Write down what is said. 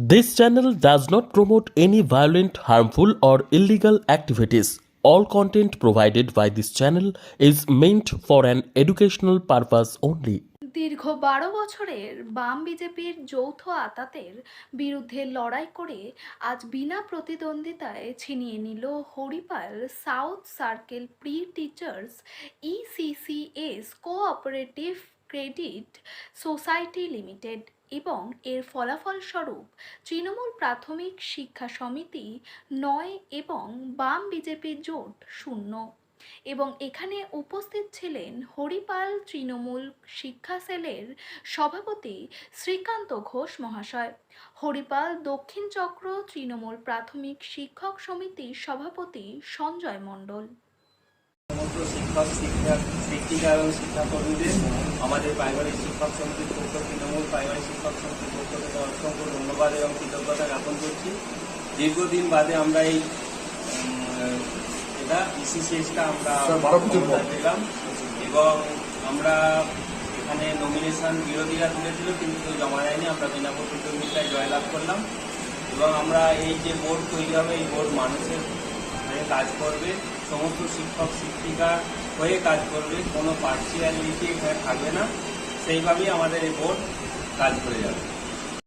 This channel does not promote any violent, harmful, or illegal activities. All content provided by this channel is meant for an educational purpose only. দীর্ঘ বারো বছরের বাম বিজেপির যৌথ আতাতের বিরুদ্ধে লড়াই করে আজ বিনা প্রতিদ্বন্দ্বিতায় ছিনিয়ে নিল Haripal south circle pre teachers ECCS cooperative credit society limited এবং এর ফলাফল স্বরূপ তৃণমূল প্রাথমিক শিক্ষা সমিতি নয় এবং বাম বিজেপি জোট শূন্য। এবং এখানে উপস্থিত ছিলেন হরিপাল তৃণমূল শিক্ষা সেলের সভাপতি শ্রীকান্ত ঘোষ মহাশয়, হরিপাল দক্ষিণ চক্র তৃণমূল প্রাথমিক শিক্ষক সমিতির সভাপতি সঞ্জয় মণ্ডল। সমস্ত শিক্ষক শিক্ষা শিক্ষিকা এবং শিক্ষাকর্মীদের আমাদের প্রাইমারি শিক্ষক সমিতির পক্ষ তৃণমূল প্রাইমারি শিক্ষক সমিতির পক্ষ থেকে অসংখ্য ধন্যবাদ এবং কৃতজ্ঞতা জ্ঞাপন করছি। দীর্ঘদিন বাদে আমরা এই এটা ইসিসিএসটা আমরা পেলাম এবং আমরা এখানে নমিনেশন বিরোধীরা তুলেছিল কিন্তু কেউ জমা দেয়নি। আমরা বিনা প্রতিদ্বন্দ্বিতায় জয়লাভ করলাম এবং আমরা এই যে বোর্ড তৈরি হবে এই বোর্ড মানুষের কাজ করবে। সমস্ত শিক্ষক, শিক্ষিকা হয়ে কাজ করবে কোনো পার্সিয়ালিটি থাকবে না। সেইভাবেই আমাদের এই বোর্ড কাজ করে যাবে।